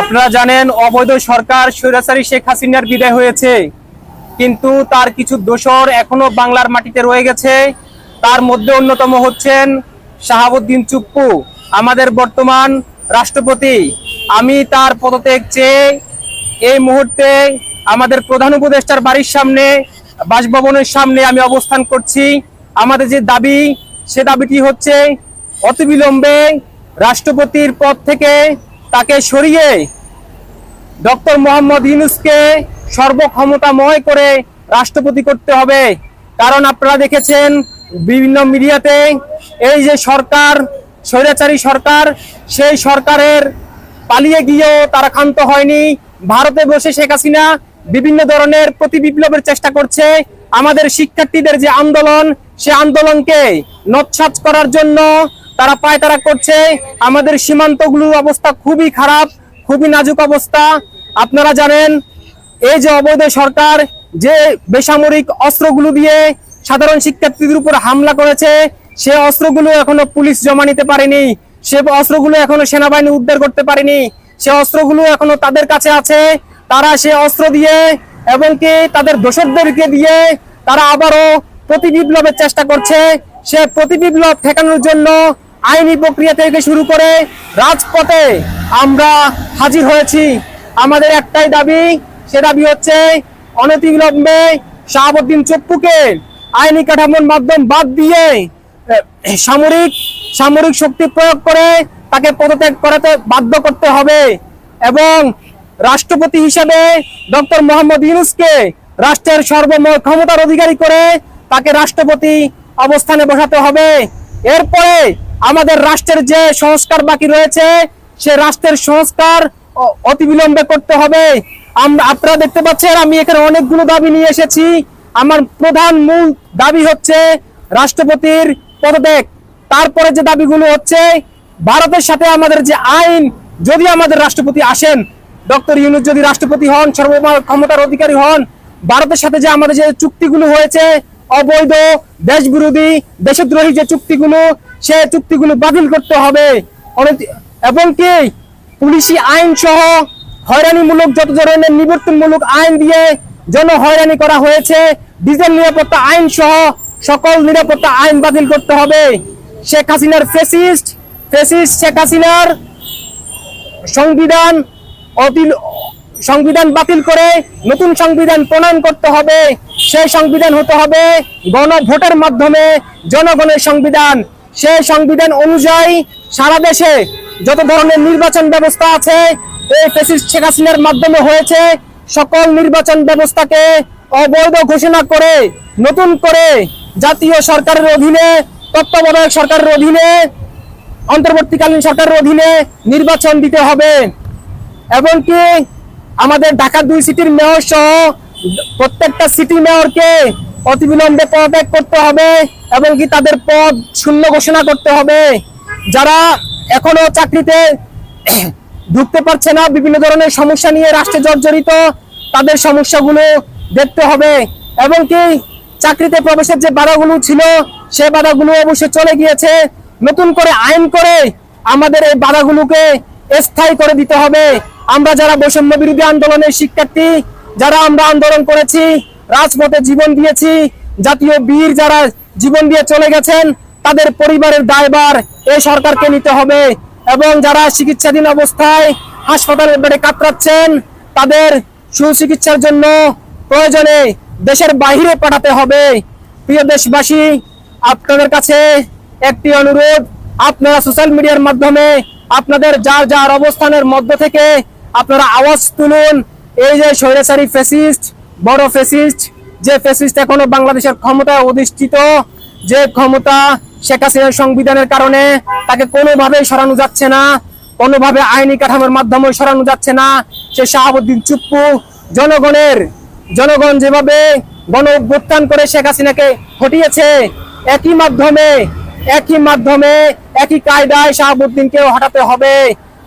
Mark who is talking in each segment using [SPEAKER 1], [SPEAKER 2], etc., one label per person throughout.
[SPEAKER 1] আপনারা জানেন অবৈধ সরকার স্বৈরাচারী শেখ হাসিনার বিদায় হয়েছে, কিন্তু তার কিছু দোষর এখনও বাংলার মাটিতে রয়ে গেছে। তার মধ্যে অন্যতম হচ্ছেন শাহাবুদ্দিন চুপ্পু, আমাদের বর্তমান রাষ্ট্রপতি। আমি তার পদত্যাগ চেয়ে এই মুহূর্তে আমাদের প্রধান উপদেষ্টার বাড়ির সামনে, বাসভবনের সামনে আমি অবস্থান করছি। আমাদের যে দাবি, সে দাবিটি হচ্ছে অতিবিলম্বে রাষ্ট্রপতির পদ থেকে তাকে সরিয়ে ডক্টর মোহাম্মদ ইউনুসকে সর্বক্ষমতাময় করে রাষ্ট্রপতি করতে হবে। কারণ আপনারা দেখেছেন বিভিন্ন মিডিয়াতে এই যে সরকার, স্বৈরাচারী সরকার, সেই সরকারের পালিয়ে গিয়েও তারা ক্ষান্ত হয়নি। ভারতে বসে শেখ হাসিনা বিভিন্ন ধরনের প্রতি বিপ্লবের চেষ্টা করছে। আমাদের শিক্ষার্থীদের যে আন্দোলন, সে আন্দোলনকে নৎসাৎ করার জন্য তারা পায়তারা করছে। আমাদের সীমান্তগুলোর অবস্থা খুবই খারাপ, খুবই নাজুক অবস্থা। আপনারা জানেন, এই যে অবৈধ সরকার যে বেসামরিক অস্ত্রগুলো দিয়ে সাধারণ শিক্ষার্থীদের উপর হামলা করেছে, সে অস্ত্রগুলো এখনও পুলিশ জমা নিতে পারেনি। সে অস্ত্রগুলো এখনও সেনাবাহিনী উদ্ধার করতে পারেনি। সে অস্ত্রগুলো এখনও তাদের কাছে আছে। তারা সে অস্ত্র দিয়ে এবং কি তাদের দোষরদেরকে দিয়ে তারা আবারও প্রতি বিপ্লবের চেষ্টা করছে। সে প্রতি বিপ্লব ঠেকানোর জন্য আইনি প্রক্রিয়া থেকে শুরু করে রাজপথে আমরা হাজির হয়েছি। আমাদের একটাই দাবি, সে দাবি হচ্ছে অনতিবিলম্বে শাহাবুদ্দিন চপ্পুকে আইনি কাঠামোর মাধ্যম বাদ দিয়ে সামরিক সামরিক শক্তি প্রয়োগ করে তাকে পদত্যাগ করাতে বাধ্য করতে হবে এবং রাষ্ট্রপতি হিসেবে ডক্টর মোহাম্মদ ইউনুসকে রাষ্ট্রের সর্বম ক্ষমতার অধিকারী করে তাকে রাষ্ট্রপতি অবস্থানে বসাতে হবে। এরপরে আমাদের রাষ্ট্রের যে সংস্কার বাকি রয়েছে, সে রাষ্ট্রের সংস্কার অতিবিলম্বে করতে হবে। আমরা, আপনারা দেখতে পাচ্ছেন, আমি এখানে অনেকগুলো দাবি নিয়ে এসেছি। আমার প্রধান মূল দাবি হচ্ছে রাষ্ট্রপতির পদত্যাগ। তারপরে যে দাবিগুলো হচ্ছে, ভারতের সাথে আমাদের যে আইন, যদি আমাদের রাষ্ট্রপতি আসেন, ডক্টর ইউনুস যদি রাষ্ট্রপতি হন, সর্বমা ক্ষমতার অধিকারী হন, ভারতের সাথে যে আমাদের যে চুক্তিগুলো হয়েছে, অবৈধ দেশ বিরোধী দেশদ্রোহী যে চুক্তিগুলো সে চুক্তিগুলো বাতিল করতে হবে। এবং কি? পুলিশি আইন সহ হয়রানিমূলক যত ধরনের নিবর্তনমূলক আইন দিয়ে জন হয়রানি করা হয়েছে, ডিজেল নিরাপত্তা আইন সহ সকল নিরাপত্তা আইন বাতিল করতে হবে। শেখ হাসিনার ফেসিস্ট ফেসিস্ট শেখ হাসিনার সংবিধান অতিল সংবিধান বাতিল করে নতুন সংবিধান প্রণয়ন করতে হবে। সেই সংবিধান হতে হবে গণভোটের মাধ্যমে জনগণের সংবিধান। সেই সংবিধান অনুযায়ী সারা দেশে যত ধরনের নির্বাচন ব্যবস্থা আছে, এই শেখ হাসিনার মাধ্যমে হয়েছে, সকল নির্বাচন ব্যবস্থাকে অবৈধ ঘোষণা করে, নতুন করে জাতীয় সরকারের অধীনে, তত্ত্বাবধায়ক সরকারের অধীনে, অন্তর্বর্তীকালীন সরকারের অধীনে নির্বাচন দিতে হবে। এবং কি আমাদের ঢাকা দুই সিটির মেয়র সহ প্রত্যেকটা সিটি মেয়রকে অতিবিলম্বে পদত্যাগ করতে হবে। এবং কি তাদের পদ শূন্য ঘোষণা করতে হবে। যারা এখনও চাকরিতে ঢুকতে পারছে না, বিভিন্ন ধরনের সমস্যা নিয়ে রাষ্ট্রে জর্জরিত, তাদের সমস্যাগুলো দেখতে হবে। এবং কি চাকরিতে প্রবেশের যে বাধাগুলো ছিল, সে বাধাগুলো অবশ্যই চলে গিয়েছে। নতুন করে আইন করে আমাদের এই বাধাগুলোকে স্থায়ী করে দিতে হবে। আমরা যারা বৈষম্য বিরোধী আন্দোলনের শিক্ষার্থী, যারা আমরা আন্দোলন করেছি, রাজপথে জীবন দিয়েছি, জাতীয় বীর যারা জীবন দিয়ে চলে গেছেন, তাদের পরিবারের দায়ভার এই সরকারকে নিতে হবে এবং যারা চিকিৎসাধীন অবস্থায় হাসপাতালের বেডে কাতরাচ্ছেন, তাদের সুচিকিৎসার জন্য প্রয়োজনে দেশের বাইরে পাঠাতে হবে। প্রিয় দেশবাসী, আপনাদের কাছে একটি অনুরোধ, আপনারা সোশ্যাল মিডিয়ার মাধ্যমে আপনাদের যার যার অবস্থানের মধ্য থেকে আপনারা আওয়াজ তুলুন। এই যে স্বৈরাচারী ফেসিস্ট বড় ফেসিস্ট যে ফেসিস্ট এখনও বাংলাদেশের ক্ষমতায় অধিষ্ঠিত, যে ক্ষমতা শেখ হাসিনার সংবিধানের কারণে তাকে কোনোভাবেই সরানো যাচ্ছে না, কোনোভাবে আইনি কাঠামোর মাধ্যমে সরানো যাচ্ছে না, সে শাহাবুদ্দিন চুপ্পু জনগণের, জনগণ যেভাবে গণ অভ্যুত্থান করে শেখ হাসিনাকে হটিয়েছে, একই মাধ্যমে একই মাধ্যমে, একই কায়দায় শাহাবুদ্দিনকেও হটাতে হবে।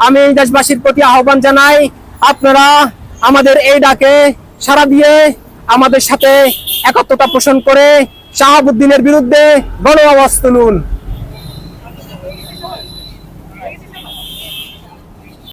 [SPEAKER 1] আমি এই দেশবাসীর প্রতি আহ্বান জানাই, আপনারা আমাদের এই ডাকে সারা দিয়ে আমাদের সাথে একত্রতা পোষণ করে শাহাবুদ্দিনের বিরুদ্ধে গণ আওয়াজ তুলুন।